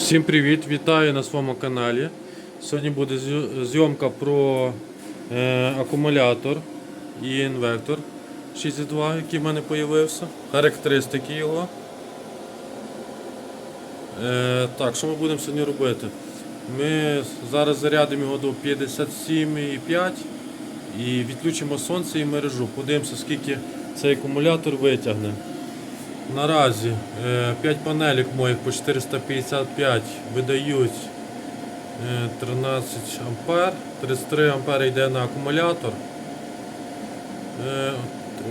Всім привіт! Вітаю на своєму каналі. Сьогодні буде зйомка про е, акумулятор і інвертор 6.2, який в мене з'явився. Характеристики його. Е, так, що ми будемо сьогодні робити? Ми зараз зарядимо його до 57,5 і відключимо сонце і мережу. Подивимося, скільки цей акумулятор витягне. Наразі 5 панелек моїх по 455 видають е, 13 ампер, 33 ампери йде на акумулятор. Е,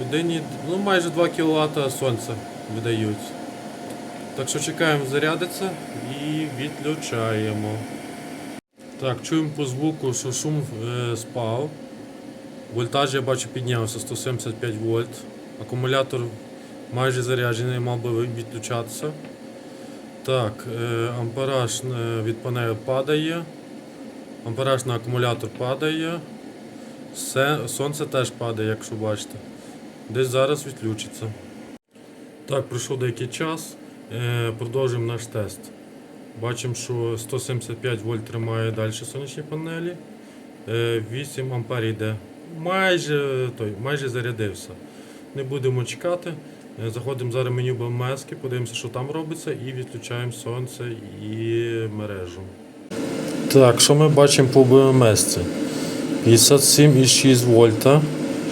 Один, ну, майже 2 кВт сонця видають. Так що чекаємо зарядиться і відключаємо. Так, чуємо по звуку, що шум е, спав. Вольтаж я бачу піднявся 175 вольт. Акумулятор майже заряджений, мав би відключатися. Так, е, ампераж е, від панелі падає. Ампераж на акумулятор падає. Се- Сонце теж падає, якщо бачите. Десь зараз відключиться. Так, пройшов деякий час. Е, Продовжуємо наш тест. Бачимо, що 175 вольт тримає далі сонячні панелі. Е, 8 ампер йде. Майже, той, майже зарядився. Не будемо чекати. Е, Заходимо зараз в меню БМС, подивимося, що там робиться, і відключаємо сонце і мережу. Так, що ми бачимо по БМС? 57,6 вольта,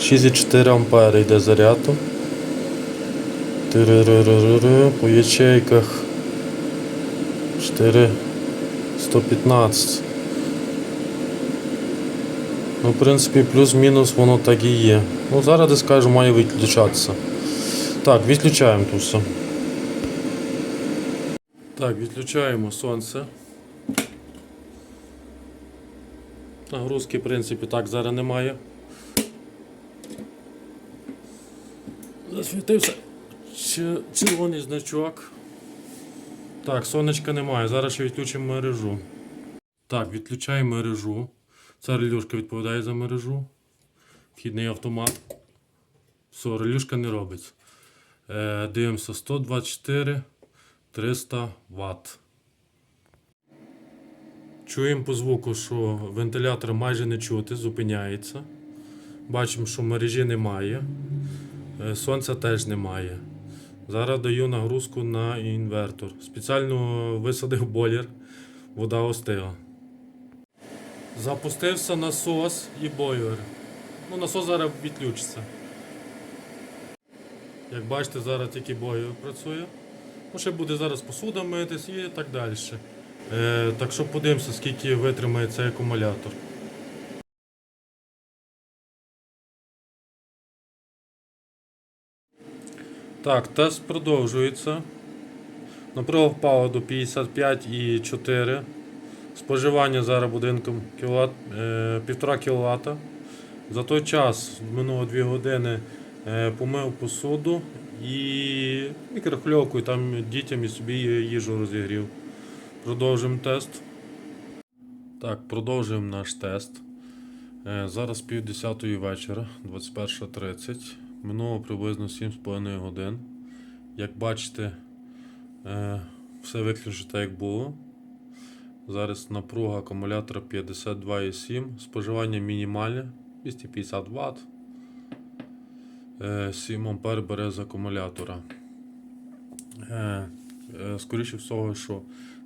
6,4 ампери йде заряду. По ячейках 4,115. Ну, в принципі, плюс-мінус воно так і є. Ну, зараз десь має виключатися. Так, відключаємо тут все. Так, відключаємо сонце. Нагрузки, в принципі, так зараз немає. Засвітився червоний значок. Так, сонечка немає. Зараз ще відключимо мережу. Так, відключаємо мережу. Ця релюшка відповідає за мережу. Вхідний автомат. Все, релюшка не робить. Е, дивимося 124 300 Вт. Чуємо по звуку, що вентилятор майже не чути, зупиняється. Бачимо, що мережі немає. Е, Сонця теж немає. Зараз даю нагрузку на інвертор. Спеціально висадив бойлер, вода остигла. Запустився насос і бойлер. Ну, насос зараз відключиться. Як бачите, зараз тільки бойлер працює. Ну, ще буде зараз посуда митись і так далі. Е, так що подивимося, скільки витримає цей акумулятор. Так, тест продовжується. Напруга впала до 55,4. Споживання зараз будинком кіловат, е, 1,5 кВт. За той час минуло 2 години помив посуду і мікрохвильовкою там дітям і собі їжу розігрів. Продовжуємо тест. Так, продовжуємо наш тест. Е, Зараз пів десятої вечора, 21.30. Минуло приблизно 7,5 годин. Як бачите, е, все виключно так, як було. Зараз напруга акумулятора 52,7, споживання мінімальне 250 Вт. 7 ампер бере з акумулятора. Е, е, Скоріше всього, що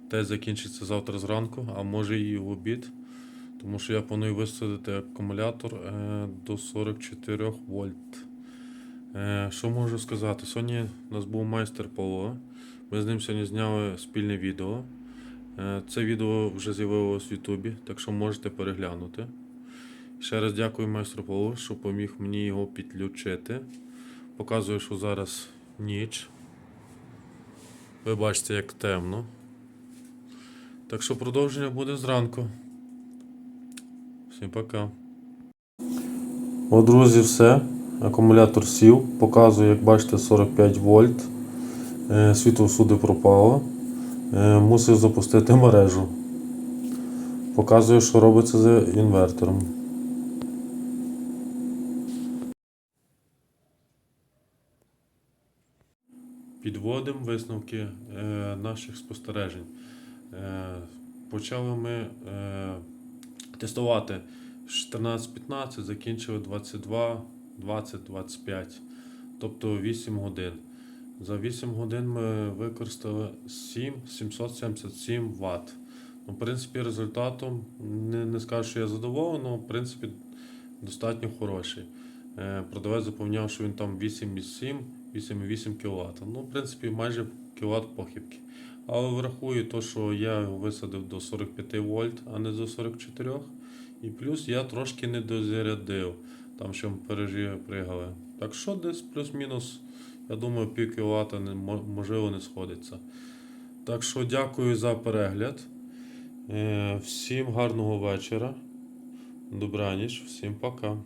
тест закінчиться завтра зранку, а може і в обід. Тому що я планую висадити акумулятор е, до 44 вольт. Е, Що можу сказати? Сьогодні у нас був майстер Павло. Ми з ним сьогодні зняли спільне відео. Е, Це відео вже з'явилось в Ютубі, так що можете переглянути. Ще раз дякую майстру Павлу, що поміг мені його підключити. Показую, що зараз ніч. Ви бачите, як темно. Так що продовження буде зранку. Всім пока. О, друзі, все. Акумулятор сів. Показую, як бачите, 45 вольт. Е, Світло всюди пропало. Е, Мусив запустити мережу. Показую, що робиться з інвертором. Підводимо висновки е, наших спостережень. Е, почали ми е, тестувати з 14-15, закінчили 22, 20, 25, тобто 8 годин. За 8 годин ми використали 7, 777 Вт. Ну, в принципі, результатом не, не скажу, що я задоволений, але в принципі достатньо хороший. Продавець заповняв, що він там 8,7, 8,8 кВт. Ну, в принципі, майже кВт похибки. Але врахую те, що я висадив до 45 вольт, а не до 44. І плюс я трошки не дозарядив, там що мережі пригали. Так що десь плюс-мінус, я думаю, пів кВт не, можливо не сходиться. Так що дякую за перегляд. Е, Всім гарного вечора. Добраніч, всім пока.